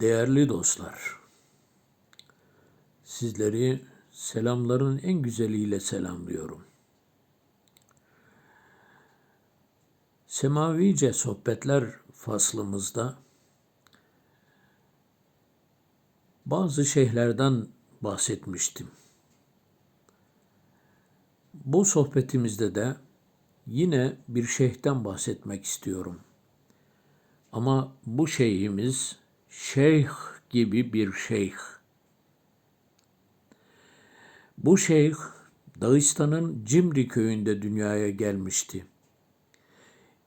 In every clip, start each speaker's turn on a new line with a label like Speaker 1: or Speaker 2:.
Speaker 1: Değerli dostlar, sizleri selamların en güzeliyle selamlıyorum. Semavice sohbetler faslımızda bazı şeylerden bahsetmiştim. Bu sohbetimizde de yine bir şeyhten bahsetmek istiyorum. Ama bu şeyhimiz şeyh gibi bir şeyh. Bu şeyh Dağıstan'ın Cimri köyünde dünyaya gelmişti.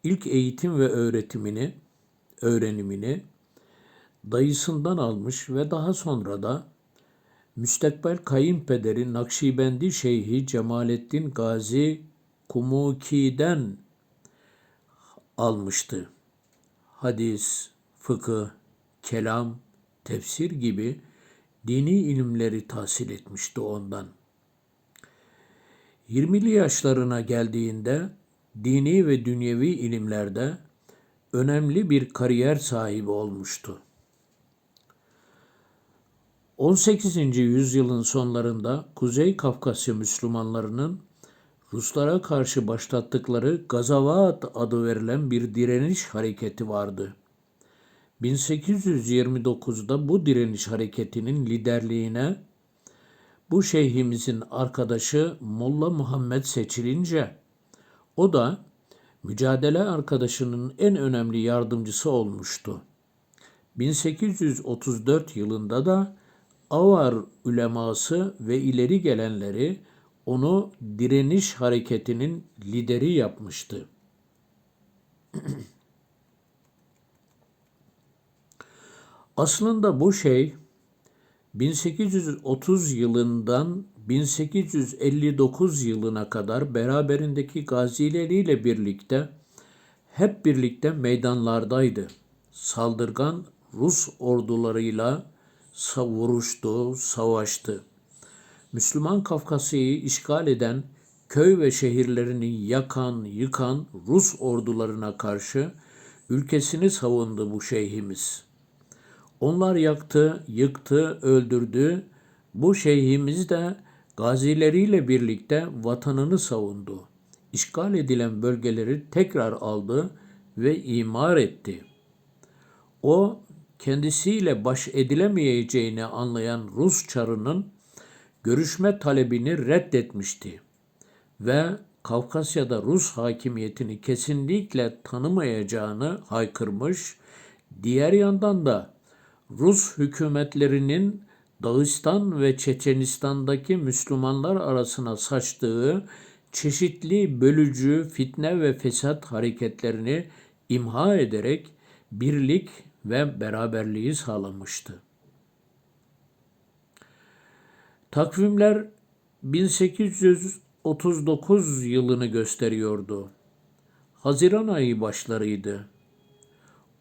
Speaker 1: İlk eğitim ve öğretimini, öğrenimini dayısından almış ve daha sonra da müstakbel kayınpederi Nakşibendi Şeyhi Cemalettin Gazi Kumuki'den almıştı. Hadis, fıkıh, kelam, tefsir gibi dini ilimleri tahsil etmişti ondan. 20'li yaşlarına geldiğinde dini ve dünyevi ilimlerde önemli bir kariyer sahibi olmuştu. 18. yüzyılın sonlarında Kuzey Kafkasya Müslümanlarının Ruslara karşı başlattıkları Gazavat adı verilen bir direniş hareketi vardı. 1829'da bu direniş hareketinin liderliğine bu şeyhimizin arkadaşı Molla Muhammed seçilince o da mücadele arkadaşının en önemli yardımcısı olmuştu. 1834 yılında da Avar üleması ve ileri gelenleri onu direniş hareketinin lideri yapmıştı. Aslında bu şey 1830 yılından 1859 yılına kadar beraberindeki gazileriyle birlikte hep birlikte meydanlardaydı. Saldırgan Rus ordularıyla vuruştu, savaştı. Müslüman Kafkasya'yı işgal eden, köy ve şehirlerini yakan, yıkan Rus ordularına karşı ülkesini savundu bu şeyhimiz. Onlar yaktı, yıktı, öldürdü. Bu şeyhimiz de gazileriyle birlikte vatanını savundu. İşgal edilen bölgeleri tekrar aldı ve imar etti. O kendisiyle baş edilemeyeceğini anlayan Rus çarının görüşme talebini reddetmişti ve Kafkasya'da Rus hakimiyetini kesinlikle tanımayacağını haykırmış, diğer yandan da Rus hükümetlerinin Dağıstan ve Çeçenistan'daki Müslümanlar arasına saçtığı çeşitli bölücü, fitne ve fesat hareketlerini imha ederek birlik ve beraberliği sağlamıştı. Takvimler 1839 yılını gösteriyordu. Haziran ayı başlarıydı.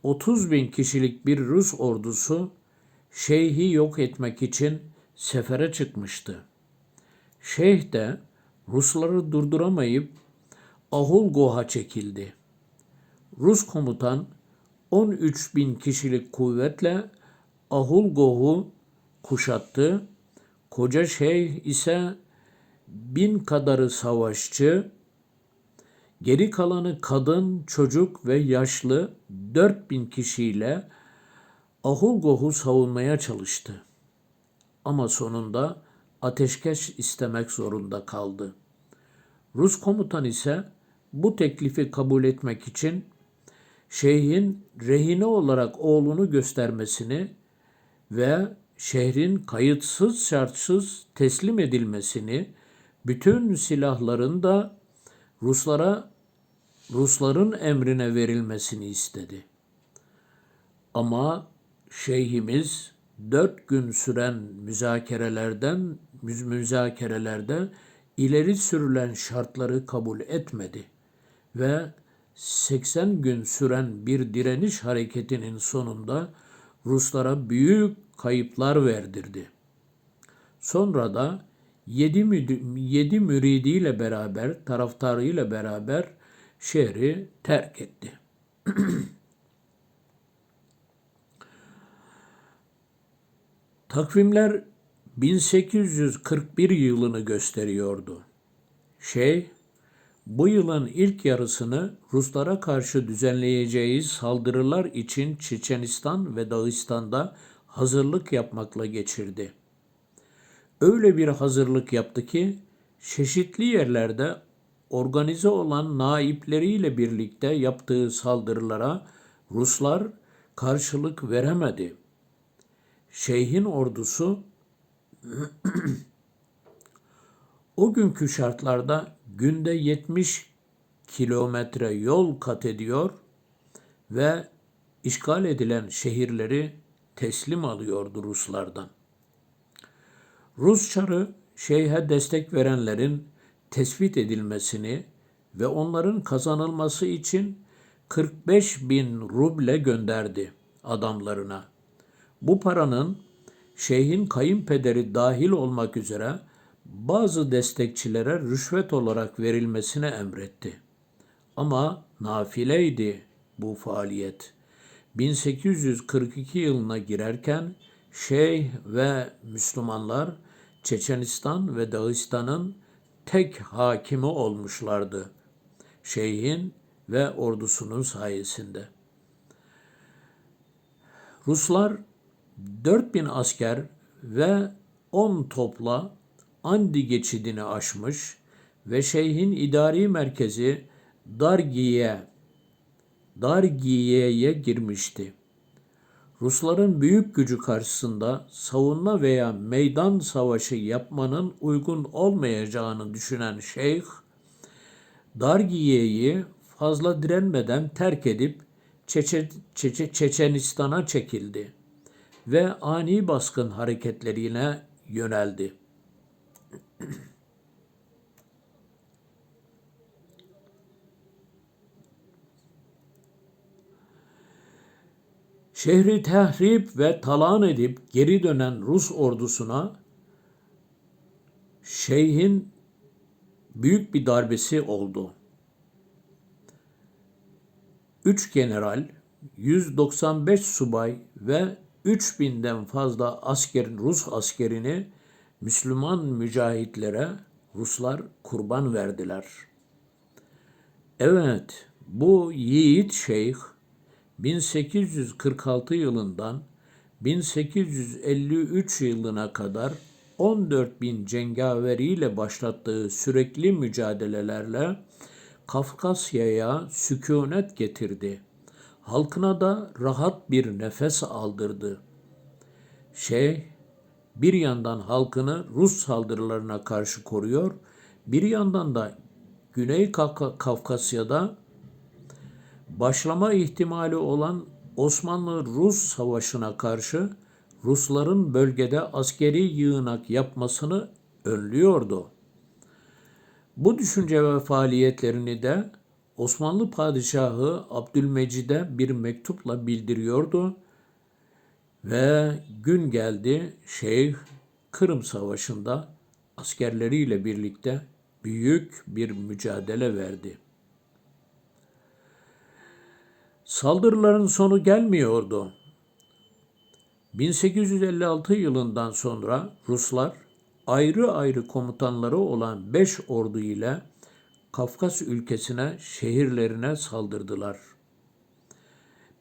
Speaker 1: 30 bin kişilik bir Rus ordusu şeyhi yok etmek için sefere çıkmıştı. Şeyh de Rusları durduramayıp Ahulgoh'a çekildi. Rus komutan 13 bin kişilik kuvvetle Ahulgoh'u kuşattı Koca şeyh ise bin kadarı savaşçı, geri kalanı kadın, çocuk ve yaşlı dört bin kişiyle Ahulgoh'u savunmaya çalıştı. Ama sonunda ateşkes istemek zorunda kaldı. Rus komutan ise bu teklifi kabul etmek için şeyhin rehine olarak oğlunu göstermesini ve şehrin kayıtsız şartsız teslim edilmesini, bütün silahların da Ruslara Rusların emrine verilmesini istedi. Ama şeyhimiz dört gün süren müzakerelerden müzakerelerde ileri sürülen şartları kabul etmedi ve 80 gün süren bir direniş hareketinin sonunda Ruslara büyük kayıplar verdirdi. Sonra da yedi, yedi müridiyle beraber, taraftarıyla beraber şehri terk etti. Takvimler 1841 yılını gösteriyordu. Şeyh, bu yılın ilk yarısını Ruslara karşı düzenleyeceği saldırılar için Çeçenistan ve Dağıstan'da hazırlık yapmakla geçirdi. Öyle bir hazırlık yaptı ki çeşitli yerlerde organize olan naipleriyle birlikte yaptığı saldırılara Ruslar karşılık veremedi. Şeyhin ordusu o günkü şartlarda günde 70 kilometre yol kat ediyor ve işgal edilen şehirleri teslim alıyordu Ruslardan. Rus çarı şeyhe destek verenlerin tespit edilmesini ve onların kazanılması için 45 bin ruble gönderdi adamlarına. Bu paranın şeyhin kayınpederi dahil olmak üzere bazı destekçilere rüşvet olarak verilmesine emretti. Ama nafileydi bu faaliyet. 1842 yılına girerken Şeyh ve Müslümanlar Çeçenistan ve Dağıstan'ın tek hakimi olmuşlardı. Şeyhin ve ordusunun sayesinde. Ruslar 4000 asker ve 10 topla Andi geçidini aşmış ve şeyhin idari merkezi Dargiye Dargiye'ye girmişti. Rusların büyük gücü karşısında savunma veya meydan savaşı yapmanın uygun olmayacağını düşünen şeyh, Dargiye'yi fazla direnmeden terk edip Çeçe, Çeçe, Çeçenistan'a çekildi ve ani baskın hareketlerine yöneldi. Şehri tehrip ve talan edip geri dönen Rus ordusuna şeyhin büyük bir darbesi oldu. Üç general, 195 subay ve 3000'den fazla askerin Rus askerini Müslüman mücahitlere Ruslar kurban verdiler. Evet, bu yiğit şeyh 1846 yılından 1853 yılına kadar 14 bin cengaveriyle başlattığı sürekli mücadelelerle Kafkasya'ya sükunet getirdi. Halkına da rahat bir nefes aldırdı. Şeyh bir yandan halkını Rus saldırılarına karşı koruyor, bir yandan da Güney Kafkasya'da başlama ihtimali olan Osmanlı-Rus savaşına karşı Rusların bölgede askeri yığınak yapmasını önlüyordu. Bu düşünce ve faaliyetlerini de Osmanlı padişahı Abdülmecid'e bir mektupla bildiriyordu ve gün geldi Şeyh Kırım Savaşı'nda askerleriyle birlikte büyük bir mücadele verdi. Saldırıların sonu gelmiyordu. 1856 yılından sonra Ruslar ayrı ayrı komutanları olan beş ordu ile Kafkas ülkesine, şehirlerine saldırdılar.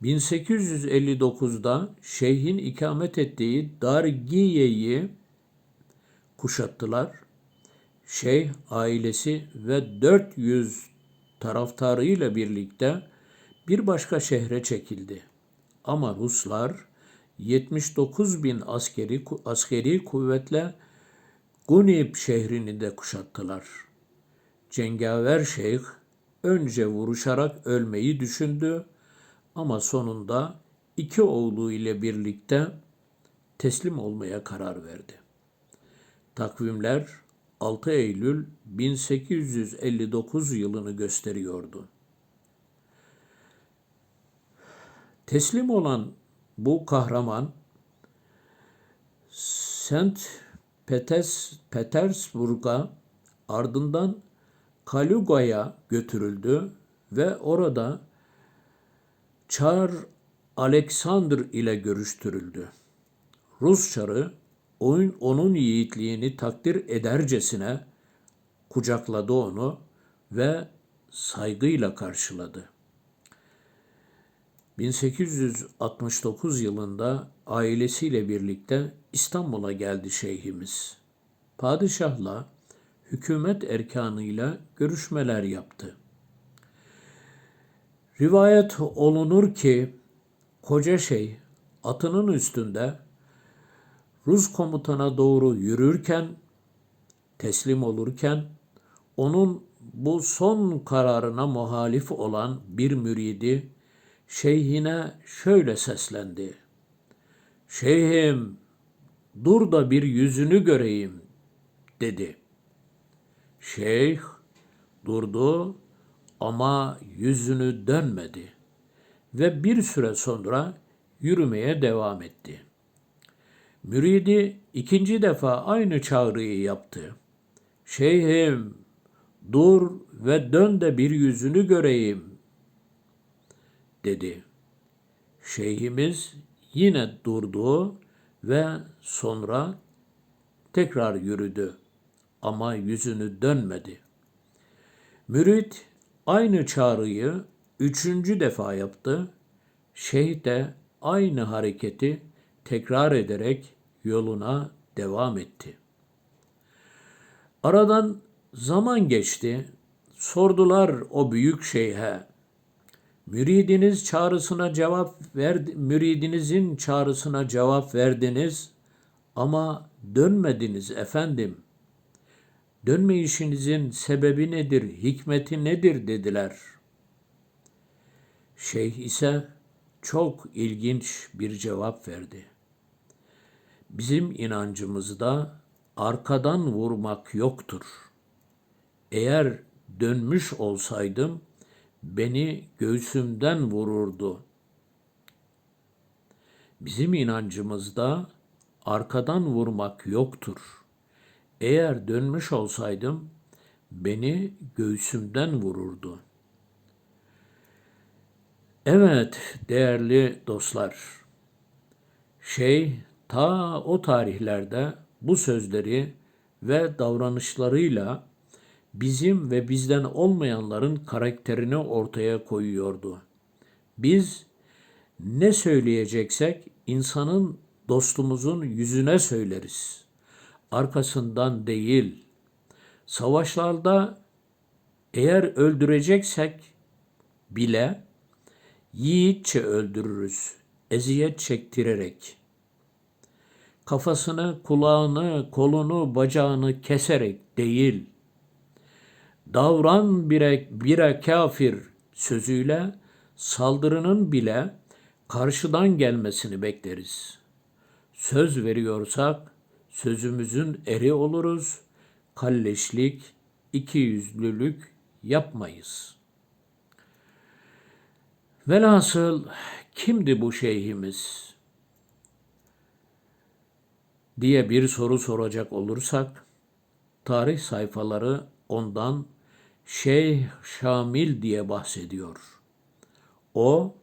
Speaker 1: 1859'da şeyhin ikamet ettiği Dargiye'yi kuşattılar. Şeyh ailesi ve 400 taraftarıyla birlikte bir başka şehre çekildi. Ama Ruslar 79 bin askeri, askeri kuvvetle Gunib şehrini de kuşattılar. Cengaver şeyh önce vuruşarak ölmeyi düşündü ama sonunda iki oğlu ile birlikte teslim olmaya karar verdi. Takvimler 6 Eylül 1859 yılını gösteriyordu. Teslim olan bu kahraman. Peters, Petersburg'a ardından Kaluga'ya götürüldü ve orada Çar Alexander ile görüştürüldü. Rus çarı oyun onun yiğitliğini takdir edercesine kucakladı onu ve saygıyla karşıladı. 1869 yılında ailesiyle birlikte İstanbul'a geldi şeyhimiz. Padişahla hükümet erkanıyla görüşmeler yaptı. Rivayet olunur ki koca şey atının üstünde Rus komutana doğru yürürken, teslim olurken onun bu son kararına muhalif olan bir müridi şeyhine şöyle seslendi. Şeyhim dur da bir yüzünü göreyim dedi. Şeyh durdu ama yüzünü dönmedi ve bir süre sonra yürümeye devam etti. Müridi ikinci defa aynı çağrıyı yaptı. Şeyhim dur ve dön de bir yüzünü göreyim dedi. Şeyhimiz yine durdu ve sonra tekrar yürüdü ama yüzünü dönmedi. Mürit aynı çağrıyı üçüncü defa yaptı. Şeyh de aynı hareketi tekrar ederek yoluna devam etti. Aradan zaman geçti. Sordular o büyük şeyhe. Müridiniz çağrısına cevap verdi, müridinizin çağrısına cevap verdiniz ama dönmediniz efendim. Dönmeyişinizin sebebi nedir, hikmeti nedir dediler. Şeyh ise çok ilginç bir cevap verdi. Bizim inancımızda arkadan vurmak yoktur. Eğer dönmüş olsaydım beni göğsümden vururdu. Bizim inancımızda arkadan vurmak yoktur. Eğer dönmüş olsaydım beni göğsümden vururdu. Evet değerli dostlar. Şey ta o tarihlerde bu sözleri ve davranışlarıyla bizim ve bizden olmayanların karakterini ortaya koyuyordu. Biz ne söyleyeceksek insanın dostumuzun yüzüne söyleriz. Arkasından değil. Savaşlarda eğer öldüreceksek bile yiğitçe öldürürüz, eziyet çektirerek. Kafasını, kulağını, kolunu, bacağını keserek değil.'' Davran bire, bire kafir sözüyle saldırının bile karşıdan gelmesini bekleriz. Söz veriyorsak sözümüzün eri oluruz, kalleşlik, ikiyüzlülük yapmayız. Velhasıl kimdi bu şeyhimiz? diye bir soru soracak olursak, tarih sayfaları ondan Şeyh Şamil diye bahsediyor. O,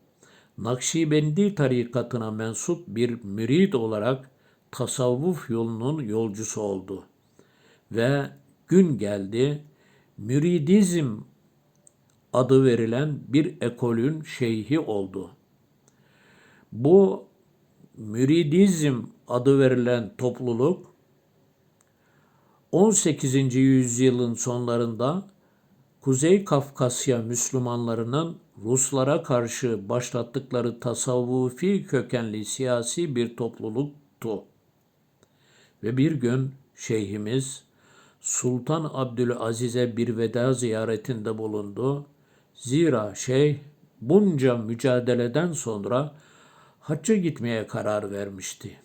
Speaker 1: Nakşibendi tarikatına mensup bir mürid olarak tasavvuf yolunun yolcusu oldu. Ve gün geldi, müridizm adı verilen bir ekolün şeyhi oldu. Bu müridizm adı verilen topluluk 18. yüzyılın sonlarında Kuzey Kafkasya Müslümanlarının Ruslara karşı başlattıkları tasavvufi kökenli siyasi bir topluluktu. Ve bir gün şeyhimiz Sultan Abdülaziz'e bir veda ziyaretinde bulundu. Zira şeyh bunca mücadeleden sonra hacca gitmeye karar vermişti.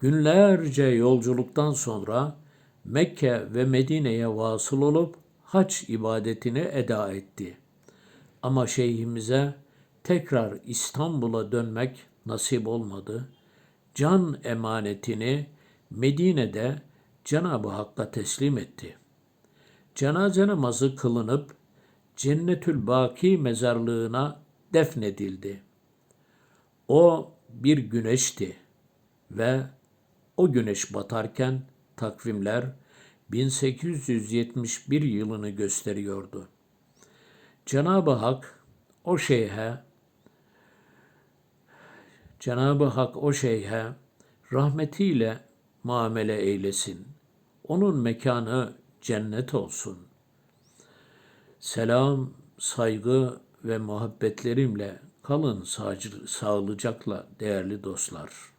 Speaker 1: Günlerce yolculuktan sonra Mekke ve Medine'ye vasıl olup hac ibadetini eda etti. Ama şeyhimize tekrar İstanbul'a dönmek nasip olmadı. Can emanetini Medine'de Cenab-ı Hakk'a teslim etti. Cenaze namazı kılınıp Cennetül Baki mezarlığına defnedildi. O bir güneşti ve o güneş batarken takvimler 1871 yılını gösteriyordu. Cenab-ı Hak o şeyhe Cenab-ı Hak o şeyhe rahmetiyle muamele eylesin. Onun mekanı cennet olsun. Selam, saygı ve muhabbetlerimle kalın sağlıcakla değerli dostlar.